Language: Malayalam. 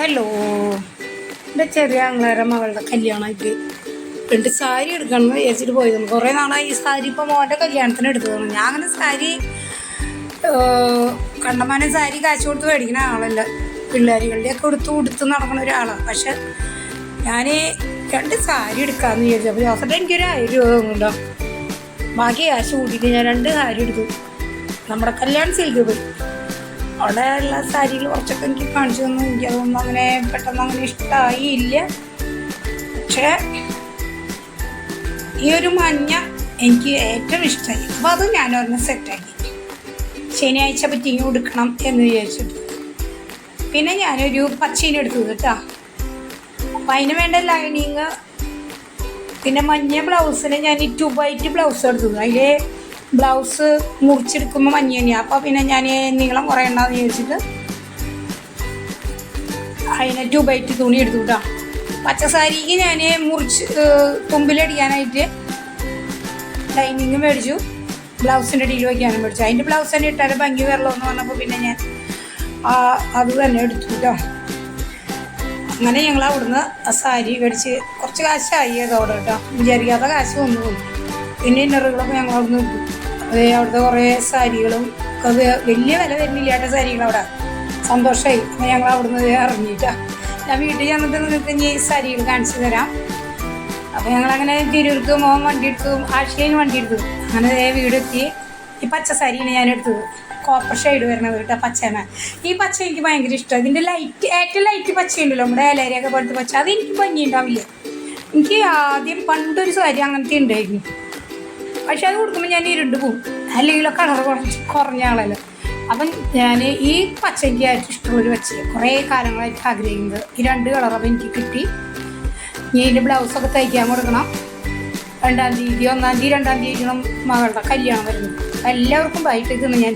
ഹലോ. എന്റെ ചെറിയ അങ്ങളേറെ മകളുടെ കല്യാണമായിട്ട് രണ്ട് സാരി എടുക്കണം എന്ന് വിചാരിച്ചിട്ട് പോയതാണ്. കുറേ നാളായി ഈ സാരി ഇപ്പോൾ മോന്റെ കല്യാണത്തിന് എടുത്തതാണ്. ഞാൻ അങ്ങനെ സാരി കണ്ടമാനം സാരി കാശ് കൊടുത്ത് മേടിക്കുന്ന ആളല്ല. പിള്ളേരുകളുടെയൊക്കെ കൊടുത്ത് ഉടുത്ത് നടക്കുന്ന ഒരാളാണ്. പക്ഷെ ഞാൻ രണ്ട് സാരി എടുക്കാമെന്ന് വിചാരിച്ചു. അപ്പോൾ ജോസഫ് എനിക്കൊരു ആയിരം രൂപ തന്നുണ്ടോ ബാക്കി കാശ് കൂട്ടിയിട്ട് ഞാൻ രണ്ട് സാരി എടുത്തു. നമ്മുടെ കല്യാൺ സിൽക്ക് പോയി. അവിടെ ഉള്ള സാരികൾ കുറച്ചൊക്കെ എനിക്ക് കാണിച്ചു തന്നു. എനിക്ക് അതൊന്നും അങ്ങനെ പെട്ടെന്ന് അങ്ങനെ ഇഷ്ടമായില്ല പക്ഷേ ഈ ഒരു മഞ്ഞ എനിക്ക് ഏറ്റവും ഇഷ്ടമായി അപ്പോൾ അത് ഞാൻ ഒരെണ്ണം സെറ്റാക്കി ശനിയാഴ്ച പറ്റിങ്ങി കൊടുക്കണം എന്ന് വിചാരിച്ചിട്ട്. പിന്നെ ഞാനൊരു പച്ചീനെ എടുത്തു കേട്ടോ. അപ്പം അതിന് വേണ്ട ലൈനിങ് പിന്നെ മഞ്ഞ ബ്ലൗസിന് ഞാൻ ഈ ടു ബൈറ്റ് ബ്ലൗസ് എടുത്തു അതിൽ ബ്ലൗസ് മുറിച്ചെടുക്കുമ്പോൾ മഞ്ഞ തന്നെയാണ് അപ്പോൾ പിന്നെ ഞാൻ നീളം കുറേ എന്ന് ചോദിച്ചിട്ട് അതിനെ ടു തുണി എടുത്തു കേട്ടോ പച്ച സാരിക്ക് ഞാൻ മുറിച്ച് തുമ്പിലടിക്കാനായിട്ട് ലൈനിങ് മേടിച്ചു. ബ്ലൗസിന്റെ അടിയിൽ വയ്ക്കാനും മേടിച്ചു. അതിന്റെ ബ്ലൗസ് തന്നെ ഇട്ടാൽ ഭംഗി വരല്ലോ എന്ന് പറഞ്ഞപ്പോൾ പിന്നെ ഞാൻ ആ അത് തന്നെ എടുത്തു കേട്ടോ അങ്ങനെ ഞങ്ങൾ അവിടുന്ന് ആ സാരി മേടിച്ച് കുറച്ച് കാശായി അതോടെ കേട്ടോ. വിചാരിക്കാത്ത കാശ് വന്നു പോയി. പിന്നെ ഇന്നറുകളൊക്കെ ഞങ്ങൾ അവിടുന്ന് കിട്ടും അതെ അവിടുത്തെ കുറേ സാരികളും അത് വലിയ വില വരുന്നില്ലാത്ത സാരികൾ അവിടെ. സന്തോഷമായി അപ്പം ഞങ്ങൾ അവിടുന്ന് ഇറങ്ങിയിട്ടാ. ഞാൻ വീട്ടിൽ ചെന്നിട്ട് നിങ്ങൾക്ക് ഇനി സാരികൾ കാണിച്ചു തരാം. അപ്പം ഞങ്ങളങ്ങനെ തിരൂർക്ക് മോൻ വണ്ടി എടുത്തു ആഴ്ചയിൽ വണ്ടി എടുത്തു. അങ്ങനെ വീടെത്തി ഈ പച്ച സാരിയാണ് ഞാൻ എടുത്തത്. കോപ്പർ ഷെയ്ഡ് വരുന്നത് കേട്ടോ പച്ചന ഈ പച്ച എനിക്ക് ഭയങ്കര ഇഷ്ടമാണ്. ഇതിന്റെ ലൈറ്റ് ഏറ്റവും ലൈറ്റ് പച്ചയുണ്ടല്ലോ നമ്മുടെ ഏലേരിയൊക്കെ പോലത്തെ പച്ച. അത് എനിക്ക് ഭംഗി ഉണ്ടാവില്ല. എനിക്ക് ആദ്യം പണ്ടൊരു സാരി അങ്ങനത്തെ ഉണ്ടായിരുന്നു. പക്ഷെ അത് കൊടുക്കുമ്പോൾ ഞാൻ ഇരുണ്ട് പോകും അല്ലെങ്കിൽ കളർ കുറച്ച് കുറഞ്ഞ ആളല്ലോ. അപ്പം ഞാൻ ഈ പച്ചയ്ക്ക് ആയിട്ട് ഇഷ്ടമുള്ളൊരു പച്ച കുറേ കാലങ്ങളായിട്ട് ആഗ്രഹിക്കുന്നത്. ഈ രണ്ട് കളറും എനിക്ക് കിട്ടി. ഇനി ഇതിന്റെ ബ്ലൗസൊക്കെ തയ്ക്കാൻ കൊടുക്കണം. രണ്ടാം തീയതി ഒന്നാം തീയതി രണ്ടാം തീയതി മകളുടെ കല്യാണം വരുന്നത്. എല്ലാവർക്കും ബൈറ്റ് ഇതാണ് ഞാൻ.